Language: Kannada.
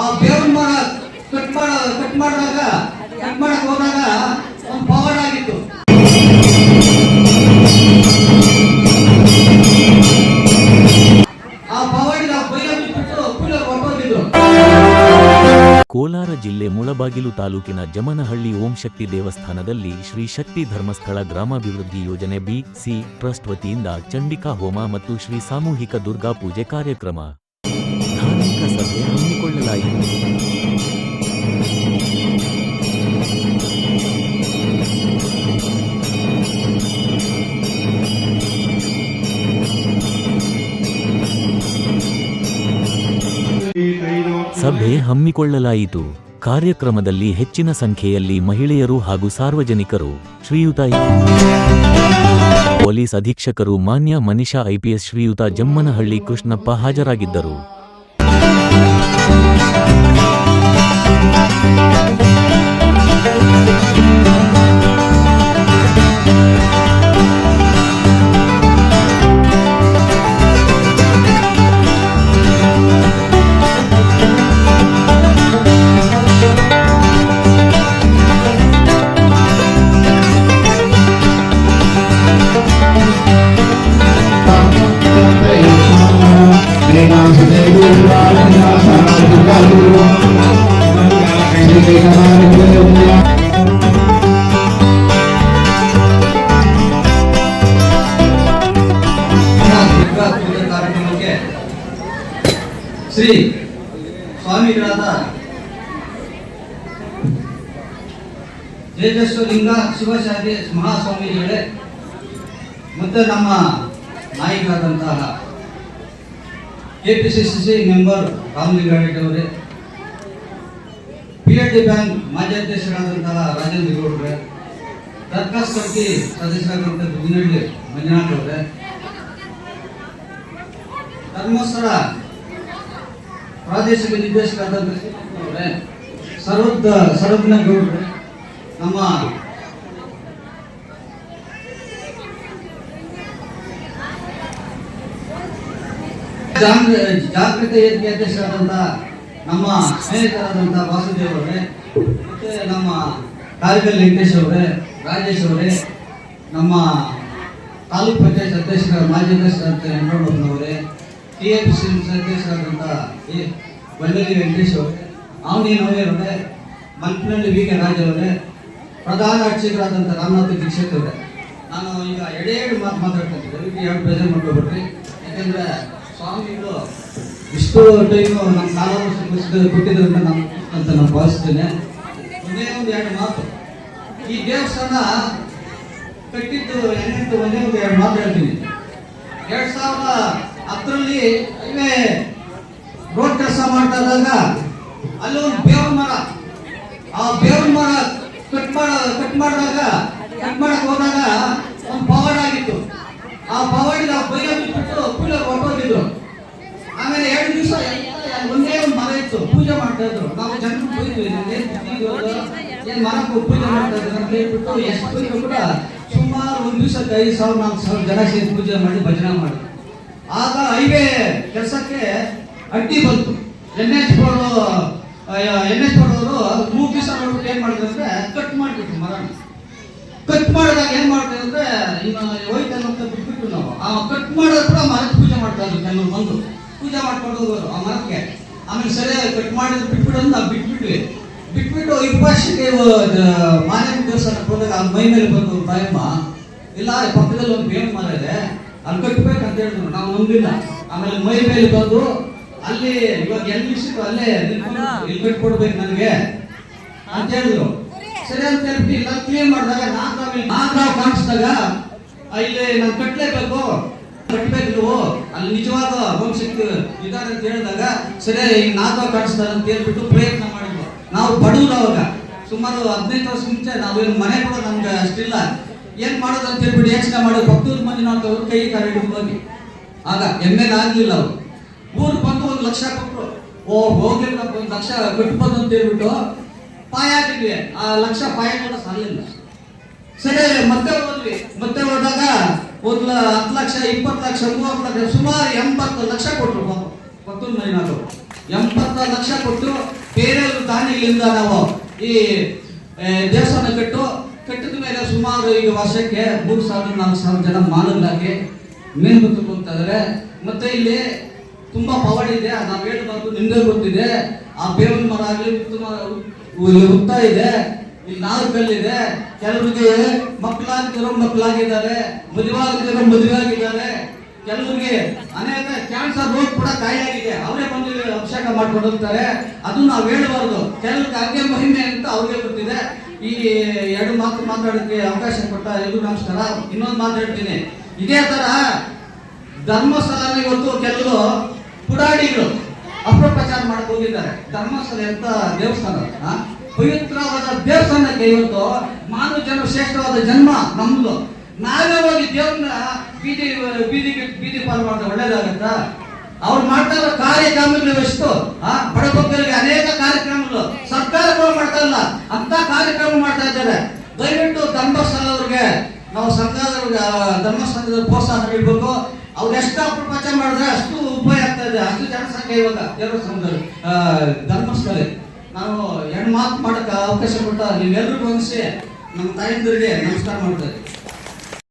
ಆ ಕಟ್ ಮಾಡ ಕಟ್ ಮಾಡಿದಾಗ ಕಟ್ ಮಾಡಕ್ ಒಂದು ಪವರ್ ಆಗಿತ್ತು. ಕೂಲರ್ ಜಿಲ್ಲೆ ಮುಳಬಾಗಿಲು ತಾಲೂಕಿನ ಜಮನಹಳ್ಳಿ ಓಂ ಶಕ್ತಿ ದೇವಸ್ಥಾನದಲ್ಲಿ ಶ್ರೀ ಶಕ್ತಿ ಧರ್ಮಸ್ಥಳ ಗ್ರಾಮಾಭಿವೃದ್ಧಿ ಯೋಜನೆ ಬಿ, ಸಿ, ಟ್ರಸ್ಟ್ ವತಿಯಿಂದ ಚಂಡಿಕಾ ಹೋಮ ಮತ್ತು ಶ್ರೀ ಸಾಮೂಹಿಕ ದುರ್ಗಾ ಪೂಜೆ ಕಾರ್ಯಕ್ರಮ. ಸಭೆ ಹಮ್ಮಿಕೊಳ್ಳಲಾಯಿತು. ಕಾರ್ಯಕ್ರಮದಲ್ಲಿ ಹೆಚ್ಚಿನ ಸಂಖ್ಯೆಯಲ್ಲಿ ಮಹಿಳೆಯರು ಹಾಗೂ ಸಾರ್ವಜನಿಕರು. ಶ್ರೀಯುತ ಪೊಲೀಸ್ ಅಧೀಕ್ಷಕರು ಮಾನ್ಯ ಮನಿಷಾ ಐಪಿಎಸ್ ಶ್ರೀಯುತ ಜಮ್ಮನಹಳ್ಳಿ ಕೃಷ್ಣಪ್ಪ ಹಾಜರಾಗಿದ್ದರು. ಶ್ರೀ ಸ್ವಾಮಿಗಳಾದ ತೇಜಸ್ವ ಲಿಂಗ ಶಿವಶಾಂತಿ ಮಹಾಸ್ವಾಮಿಗಳೇ ಮತ್ತೆ ನಮ್ಮ ನಾಯಕರಾದಂತಹ ಕೆಪಿಸಿಸಿ ಮೆಂಬರ್ ರಾಮಲಿಂಗಾರೆಡ್ಡಿ ಅವರೇ ಪಿ ಎಲ್ ಡಿ ಬ್ಯಾಂಕ್ ಮಾಜಿ ಅಧ್ಯಕ್ಷರಾದಂತಹ ರಾಜೇಂದ್ರ ಗೌಡ್ರೆ ಕಮಿಟಿ ಸದಸ್ಯರಾದಂತಹ ದುಗ್ನಳ್ಳಿ ಮಂಜುನಾಥ್ ಅವರೇ, ಧರ್ಮಸ್ಥಳ ಪ್ರಾದೇಶಿಕ ನಿರ್ದೇಶಕರಾದ ಅವರೇ. ಸರ್ವದ ಸರ್ವಜ್ಞ ಗೌಡ್ರೆ. ನಮ್ಮ ಜಾಗೃತಿ ವೇದಿಕೆ ಅಧ್ಯಕ್ಷರಾದಂತಹ ನಮ್ಮ ಸ್ನೇಹಿತರಾದಂತಹ ವಾಸುದೇವ್ ಅವರೇ, ಮತ್ತೆ ನಮ್ಮ ಕಾರ್ಗಲ್ ವೆಂಕಟೇಶ್ ಅವರೇ, ರಾಜೇಶ್ ಅವರೇ, ನಮ್ಮ ತಾಲೂಕ್ ಪಂಚಾಯತ್ ಅಧ್ಯಕ್ಷರ ಮಾಜಿ ಅಧ್ಯಕ್ಷರಾದಂಥ ವೆಂಕಟರಮಣವರೇ ಟಿ ಎಫ್ ಸಿ ಅಧ್ಯಕ್ಷರಾದಂಥ ಎ ವಲ್ಲಲಿ ವೆಂಕಟೇಶ್ ಅವರೇ ಅವನಿ ಅವರೇ ಮಲ್ಪನಹಳ್ಳಿ ವಿ ಕೆ ರಾಜ್ ಅವರೇ, ಪ್ರಧಾನ ಅರ್ಚಕರಾದಂಥ ರಾಮನಾಥ ದೀಕ್ಷಿತ್ ಅವರೇ. ನಾನು ಈಗ ಎರಡೆರಡು ಮಾತು ಮಾತಾಡ್ತೀನಿ ಎರಡು ಪ್ರೆಸೆಂಟ್ ಮಾಡ್ಕೊಬಿಟ್ರಿ. ಯಾಕೆಂದರೆ ಸ್ವಾಮಿಗಳು ಇಷ್ಟು ಟೈಮು ನಮ್ಮ ಕಾಲ ಕೊಟ್ಟಿದ್ದರಿಂದ ನಾನು ಅಂತ ನಾನು ಭಾವಿಸ್ತೇನೆ. ಒಂದೇ ಒಂದು ಎರಡು ಮಾತು. ಈ ದೇವಸ್ಥಾನ ಕಟ್ಟಿದ್ದು ಎಂಟು ಒಂದೇ ಒಂದು ಎರಡು ಮಾತು ಹೇಳ್ತೀನಿ. ಎರಡು ಸಾವಿರದ ಹೈವೇ ರೋಡ್ ಕೆಲಸ ಮಾಡ್ತಾ ಇದ್ದಾಗ ಅಲ್ಲಿ ಒಂದು ಬೇವಿನ ಮರ. ಆ ಬೇವಿನ ಮರ ಕಟ್ ಮಾಡ ಕಟ್ ಮಾಡಿದಾಗ ಕಟ್ ಮಾಡಕ್ ಹೋದಾಗ ಒಂದು ಪವಾಡ ಆಗಿತ್ತು. ಆ ಪವಾಡಿನ ಬೈಲ ಬಿಟ್ಟು ಕೂಲರ್ ಹೊರಟೋಗಿದ್ರು. ಆಮೇಲೆ ಎರಡು ದಿವಸ ಒಂದೇ ಒಂದು ಮರ ಇತ್ತು. ಪೂಜೆ ಮಾಡ್ತಾ ಇದ್ರು. ನಾವು ಜನರು ಬೈದ್ವಿ ಏನ್ ಮರ? ಪೂಜೆ ಮಾಡ್ತಾ ಇದ್ರು ಅಂತ ಹೇಳ್ಬಿಟ್ಟು ಎಷ್ಟು ಕೂಡ ಸುಮಾರು ಒಂದು ದಿವಸಕ್ಕೆ ಐದು ಸಾವಿರ, ನಾಲ್ಕು ಸಾವಿರ ಜನ ಸೇರಿ ಪೂಜೆ ಮಾಡಿ ಭಜನೆ ಮಾಡಿ ಆಗ ಹೈವೇ ಕೆಲಸಕ್ಕೆ ಅಡ್ಡಿ ಬಂತು. N H board N H ಮೂರು ದಿವಸ ನೋಡ್ಬಿಟ್ಟು ಏನ್ ಮಾಡಿದ್ರು ಅಂದ್ರೆ ಕಟ್ ಮಾಡ್ಬಿಟ್ಟು ಮರ ಕಟ್ ಮಾಡಿದಾಗ ಏನ್ ಮಾಡ್ತಾರೆ ಅಂದ್ರೆ ಇನ್ನು ಹೋಯ್ತಲ್ಲ ಅಂತ ಬಿಟ್ಬಿಟ್ಟು ನಾವು, ಆ ಕಟ್ ಮಾಡೋದು ಕೂಡ ಮರದ ಪೂಜೆ ಮಾಡ್ತಾ ಇದ್ರು ಕೆಲವರು ಬಂದು. ಪೂಜೆ ಮಾಡ್ಕೊಂಡು ಆ ಮರಕ್ಕೆ. ಆಮೇಲೆ ಸರಿಯಾಗಿ ಕಟ್ ಮಾಡಿದ್ರು ಬಿಟ್ಬಿಡು ಅಂತ ನಾವು ಬಿಟ್ಬಿಟ್ವಿ. ಬಿಟ್ಬಿಟ್ಟು ಇಪ್ಪಷ್ಟಕ್ಕೆ ಮಾನ್ಯ ದೇವಸ್ಥಾನಕ್ಕೆ ಹೋದಾಗ ಆ ಮೈ ಮೇಲೆ ಬಂದು ತಾಯಮ್ಮ ಇಲ್ಲ ಪಕ್ಕದಲ್ಲಿ ಒಂದು ಬೇವಿನ ಮರ ಇದೆ. ಅಲ್ಲಿ ಅಂತ ಹೇಳಿದ್ರು. ನಾವು ನಂಬಿಲ್ಲ. ಆಮೇಲೆ ಮೈ ಮೇಲೆ ಬಂದು ಅಲ್ಲಿ ಇವಾಗ ಎಲ್ಲಿ ಸಿಕ್ಕು ಅಲ್ಲೇ ಹೆಲ್ಮೆಟ್ ಕೊಡ್ಬೇಕು ಕಟ್ಕೊಡ್ಬೇಕು ನನಗೆ ಅಂತ ಹೇಳಿದ್ರು. ಸರಿ ಅಂತ ಹೇಳ್ಬಿಟ್ಟು ಇಲ್ಲ ಕ್ಲೀನ್ ಮಾಡಿದಾಗ ನಾಲ್ಕು ನಾಲ್ಕು ಕಾಣಿಸಿದಾಗ ಇಲ್ಲಿ ನಾನು ಕಟ್ಟಲೇಬೇಕು ಕಟ್ಟಬೇಕು ನೀವು. ಅಲ್ಲಿ ನಿಜವಾದ ವಂಶಕ್ಕೆ ಇದ್ದಾರೆ ಅಂತ ಹೇಳಿದಾಗ ಸರಿ ಈಗ ನಾಲ್ಕು ಕಾಣಿಸ್ತಾರೆ ಅಂತ ಹೇಳ್ಬಿಟ್ಟು ಪ್ರಯತ್ನ ಮಾಡಿದ್ವು. ನಾವು ಬಡವರು ಅವಾಗ. ಸುಮಾರು ಹದಿನೈದು ವರ್ಷ ಮುಂಚೆ ನಾವೇನು ಮನೆ ಕೂಡ ನಮ್ಗೆ ಅಷ್ಟಿಲ್ಲ. ಏನ್ ಮಾಡೋದು ಅಂತ ಹೇಳ್ಬಿಟ್ಟು ಯೋಚನೆ ಮಾಡಿ ಭಕ್ತೂರ್ ಮಂದಿ ಅವ್ರು ಕೈ ಕಾರ್ ಹಿಡಿದು ಆಗ ಎಂ ಎಲ್ ಆಗ್ಲಿಲ್ಲ ಅವ್ರು. ಊರು ಬಂದು ಒಂದು ಲಕ್ಷ ಕೊಟ್ಟರು ಓ, ಹೋಗ್ಲಿಲ್ಲ ಒಂದು ಲಕ್ಷ ಕೊಟ್ಟು ಬಂದು ಅಂತ ಹೇಳ್ಬಿಟ್ಟು ಪಾಯ ಹಾಕಿದ್ವಿ. ಆ ಲಕ್ಷ ಪಾಯ ಕೂಡ ಸಾಲಿಲ್ಲ ಸರಿ, ಮತ್ತೆ ಹೋದ್ವಿ. ಮತ್ತೆ ಹೋದಾಗ ಒಂದು ಹತ್ತು ಲಕ್ಷ, ಇಪ್ಪತ್ತು ಲಕ್ಷ, ಮೂವತ್ತು ಲಕ್ಷ, ಸುಮಾರು ಎಂಬತ್ತು ಲಕ್ಷ ಕೊಟ್ಟರು ಭಕ್ತೂರ್ ಮೈನಾರು ಎಂಬತ್ತು ಲಕ್ಷ ಕೊಟ್ಟು ಬೇರೆಯವರು ತಾನಿಲಿಂದ ನಾವು ಈ ದೇವಸ್ಥಾನ ಕಟ್ಟು ಕಟ್ಟಿದ ಮೇಲೆ ಸುಮಾರು ಈಗ ವರ್ಷಕ್ಕೆ ಮೂರು ಸಾವಿರ, ನಾಲ್ಕು ಸಾವಿರ ಜನ ಮಾನವರಾಗಿ ಮೀನು ಇದಾರೆ ಮತ್ತೆ ಇಲ್ಲಿ ತುಂಬಾ ಪವರ್ ಇದೆ. ನಾವು ಹೇಳಬಾರ್ದು ನಿಮ್ಗೆ ಗೊತ್ತಿದೆ. ಆ ಬೇವಿನ ಮರ ಆಗಲಿ ಉತ್ತ ಇದೆ. ಇಲ್ಲಿ ನಾಲ್ಕು ಕಲ್ಲಿದೆ ಕೆಲವರಿಗೆ ಮಕ್ಕಳಾಗಿರೋ ಮಕ್ಕಳಾಗಿದ್ದಾರೆ. ಮದುವೆ ಮದುವೆ ಆಗಿದ್ದಾರೆ ಕೆಲವರಿಗೆ ಅನೇಕ ಕ್ಯಾನ್ಸರ್ ರೋಗ ಕೂಡ ಕಾಯಿಯಾಗಿದೆ ಅವರೇ ಬಂದು ಅಭಿಷೇಕ ಮಾಡ್ಕೊಂಡು ಹೋಗ್ತಾರೆ. ಅದು ನಾವು ಹೇಳಬಾರ್ದು. ಕೆಲವ್ರಿಗೆ ಹಂಗೆ ಮಹಿಮೆ ಅಂತ ಅವ್ರಿಗೆ ಗೊತ್ತಿದೆ. ಈ ಎರಡು ಮಾತು ಮಾತಾಡೋಕ್ಕೆ ಅವಕಾಶ ಕೊಟ್ಟ ಎಲ್ಲರೂ ನಮಸ್ಕಾರ ಇನ್ನೊಂದು ಮಾತಾಡ್ತೀನಿ ಇದೇ ತರ ಧರ್ಮಸ್ಥಳ ಇವತ್ತು ಕೆಲವರು ಪುಡಾಡಿಗಳು ಅಪಪ್ರಚಾರ ಮಾಡಕ್ ಹೋಗಿದ್ದಾರೆ. ಧರ್ಮಸ್ಥಳ ಅಂತ ದೇವಸ್ಥಾನ? ಪವಿತ್ರವಾದ ದೇವಸ್ಥಾನಕ್ಕೆ ಇವತ್ತು ಮಾನವ ಜನ್ಮ ಶ್ರೇಷ್ಠವಾದ ಜನ್ಮ ನಮ್ದು. ನಾವೇ ಹೋಗಿ ದೇವ್ರನ್ನ ಬೀದಿ ಬೀದಿ ಬೀದಿ ಪಾಲು ಮಾಡಿದ್ರೆ ಒಳ್ಳೇದಾಗತ್ತಾ? ಅವ್ರು ಮಾಡ್ತಾ ಇರೋ ಕಾರ್ಯಕ್ರಮಗಳು ಎಷ್ಟು ಆ ಅನೇಕ ಕಾರ್ಯಕ್ರಮಗಳು. ಸರ್ಕಾರಗಳು ಮಾಡ್ತಾ ಇಲ್ಲ. ಅಂತ ಕಾರ್ಯಕ್ರಮ ಮಾಡ್ತಾ ಇದ್ದಾರೆ. ದಯವಿಟ್ಟು ಧರ್ಮಸ್ಥಳದವ್ರಿಗೆ ನಾವು ಸಂಘದವ್ರಿಗೆ ಆ, ಧರ್ಮಸ್ಥಳದ ಪ್ರೋತ್ಸಾಹ ನೀಡಬೇಕು. ಅವ್ರು ಎಷ್ಟು ಅಪಪ್ರಚಾರ ಮಾಡಿದ್ರೆ ಅಷ್ಟು ಉಪಯೋಗ ಆಗ್ತಾ ಇದೆ. ಅಷ್ಟು ಜನಸಂಖ್ಯೆ ಇವಾಗ ಎರಡು ಆ, ಧರ್ಮಸ್ಥಳ ನಾವು ಹೆಣ್ಮಾತು ಮಾತು ಮಾಡಕ್ಕೆ ಅವಕಾಶ ಕೊಟ್ಟ ನೀವೆಲ್ಲರೂ ಗಮನಿಸಿ ನಮ್ಮ ತಾಯಂದಿರಿಗೆ ನಮಸ್ಕಾರ ಮಾಡ್ತಾರೆ